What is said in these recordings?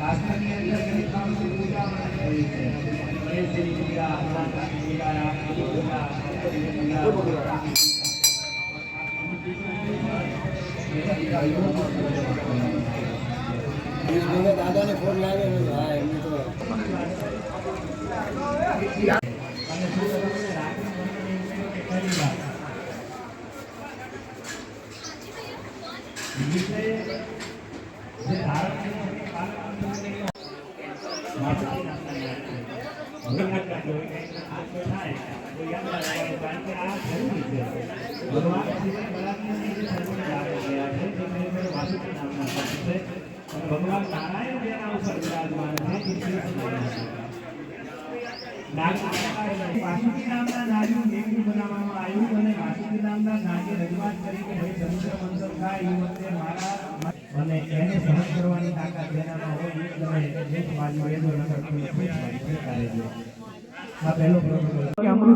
શાસ્ત્રની અંદર ગણેશ બાપાની પૂજા થઈ છે લાવ્યો હા એમને તો અને શું કરું કે રાત્રે મને એમ થયું કે કરી નાખ. બીજું છે, જે ધારકને પાલન કરવું એ માતાજી નામના યાદ છે. ભગવાન કાઢો, કંઈક હાથ થાય, તો યાદ રાખવાનું, કારણ કે આ જરૂરી છે. ભગવાન સિવાય બળાત્કારની જે સર્વને લાભો થયા છે, તે ખરેખર વાસુકી નામના શબ્દ છે. અને ભગવાન નારાયણ જેના ઉપર બિરાજમાન છે, એ શ્રી કૃષ્ણ છે. વાસુકી નામના નાગનું મેઘનું બનાવવામાં આવ્યું અને વાસુકી અમૃત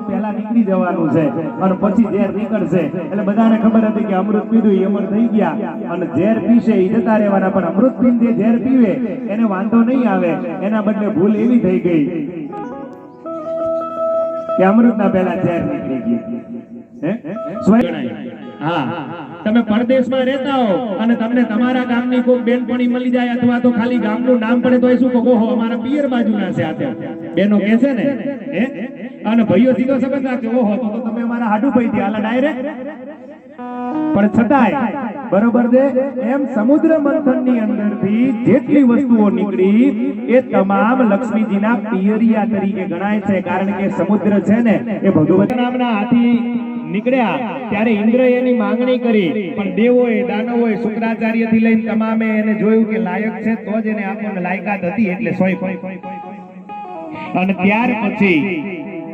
પહેલા નીકળી જવાનું છે, અને પછી ઝેર નીકળશે. એટલે બધાને ખબર હતી કે અમૃત પીધું, એ અમર થઈ ગયા. અને ઝેર પીશે એ જતા રહેવાના. પણ અમૃત પીને ઝેર પીવે, એને વાંધો નહીં આવે. એના બદલે ભૂલ એવી થઈ ગઈ કે અમૃતના પહેલા ઝેર નીકળી ગયું તમે પરદેશમાં રહેતા હો અને તમને તમારા ગામની કોઈ બેનપણી મળી જાય અથવા તો ખાલી ગામનું નામ પડે તો એ શું કહો? ઓહો, અમારા પિયર બાજુના છે આ બેનો કહે છે ને અને ભાઈઓ સીધો સંબંધ રાખે ઓહો, તો તમે અમારા હાડુ ભાઈ થી આલા ડાયરેક્ટ? પણ છતાંય, બરોબર છે, એમ સમુદ્ર મંથનની અંદરથી જેટલી વસ્તુઓ નીકળી, એ તમામ લક્ષ્મીજીના પિયરિયા તરીકે ગણાય છે, કારણ કે સમુદ્ર છે ને, એ ભગવત નામના હાથી નીકળ્યા ત્યારે ઇન્દ્રએ એની માંગણી કરી, પણ દેવોએ, દાનવોએ, શુક્રાચાર્યથી લઈને તમામે એને જોયું કે લાયક છે, તો જ એને આપણને લાયકાત હતી, એટલે સોય અને ત્યાર પછી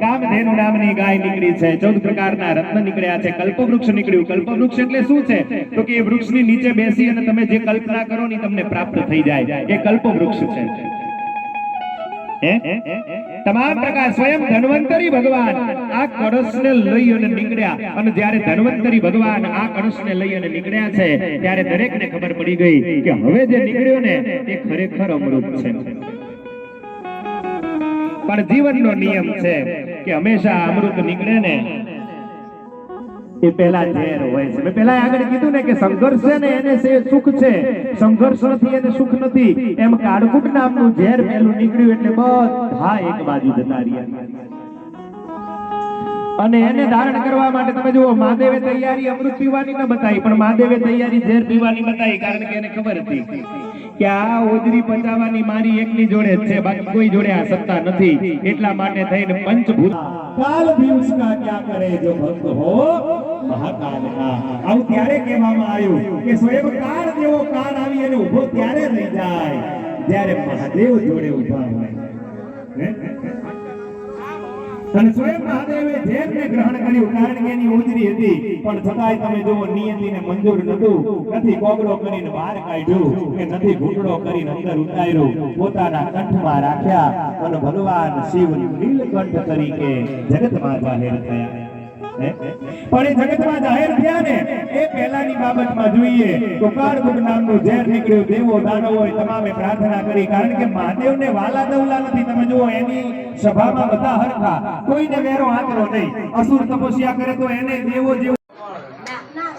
કામધેનુ નામની ગાય નીકળી છે, ચૌદ પ્રકારના રત્ન નીકળ્યા છે, કલ્પવૃક્ષ નીકળ્યું. કલ્પવૃક્ષ એટલે શું છે? તો કે એ વૃક્ષની નીચે બેસી અને તમે જે કલ્પના કરો ને તમને પ્રાપ્ત થઈ જાય. એ કલ્પવૃક્ષ છે. હે? તમામ પ્રકાર સ્વયં ધન્વંતરી ભગવાન આ કળશને લઈ અને નીકળ્યા. અને જ્યારે ધન્વંતરી ભગવાન આ કળશને લઈ અને નીકળ્યા છે, ત્યારે દરેકને ખબર પડી ગઈ કે હવે જે નીકળ્યો ને, એ ખરેખર અમૃત છે. પણ જીવનનો નિયમ છે કે હંમેશા અમૃત નીકળે ને એ પેલા ઝેર હોય છે. મેં પેલા આગળ કીધું ને કે સંઘર્ષ છે ને એને છે સુખ છે. સંઘર્ષ નથી એને સુખ નથી. એમ કાળકૂટ નામનું ઝેર પેલું નીકળ્યું એટલે બધા એક બાજુ જતા રહ્યા. અને એને ધારણ કરવા માટે તમે જુઓ, મહાદેવે તૈયારી અમૃત પીવાની ન બતાવી, પણ મહાદેવે તૈયારી ઝેર પીવાની બતાવી કારણ કે એને ખબર હતી કે આ ઓજરી પચાવવાની મારી એકની જોડે છે, બાકી કોઈ જોડે આ સત્તા નથી. એટલા માટે થઈને પંચભૂત કાલ ભી ઉસકા ક્યા કરે જો ભક્ત હો? આવું ત્યારે કહેવામાં આવ્યું કે સ્વયં કાળ જેવો કાળ આવી અને ઊભો ત્યારે રહી જાય, જ્યારે મહાદેવ જોડે ઊભા હોય. અને સ્વયં મહાદેવે જેમને ગ્રહણ કર્યું, કારણ કે એની ઉજરી હતી, પણ છતાંય તમે જુઓ, નિયતિને મંજૂર નતું નથી કોગળો કરીને બહાર કાઢ્યું, કે નથી ઘૂંટડો કરીને અંદર ઉતાર્યું. પોતાના કંઠમાં રાખ્યા અને ભગવાન શિવ નીલકંઠ તરીકે જગતમાં જાહેર થયા? પણ એ જગતમાં જાહેર થયા ને, એ પહેલાની બાબતમાં જોઈએ તો કાળકુટ નામનું ઝેર નીકળ્યું દેવો દાનવોએ તમામે પ્રાર્થના કરી. કારણ કે મહાદેવને વાલા દવલા નથી. તમે જુઓ, એની સભામાં બધા હરખા. કોઈને વેરો આંતરો નહીં. અસુર તપસ્યા કરે તો એને દેવો જેવો ના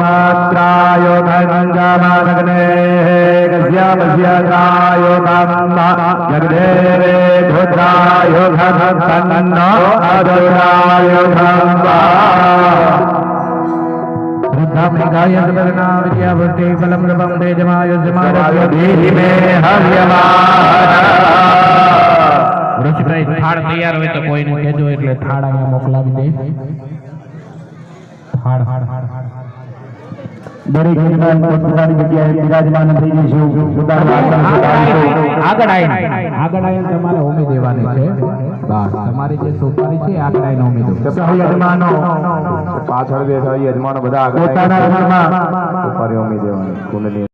मात्राय भञ्जमाग्ने कस्या जगदेवे भद्राय धनसन्नो अदुराय ब्रह्म वृद्धामनिकाय सर्वगणा विद्यावृत्ति फलं नवं तेजमाय जमाय धीहि मे हव्यमा ઋષિભાઈ થાળ તૈયાર હોય તો કોઈને કહેજો એટલે થાળ અહીંયા મોકલાવી દે દરેક યજમાન પોતપોતાની જગ્યાએ બિરાજમાન થઈ જઈશું. પોતાનું આસન સુધારીશું. આગળ આવીને. આગળ આવીને તમારે હોમી દેવાની છે. બસ તમારી જે સોપારી છે આગળ આવીને હોમી દો યજમાનો પાછળ બેઠા યજમાનો બધા આગળ પોતાના ઘરમાં સોપારી હોમી દેવાની કુંડલી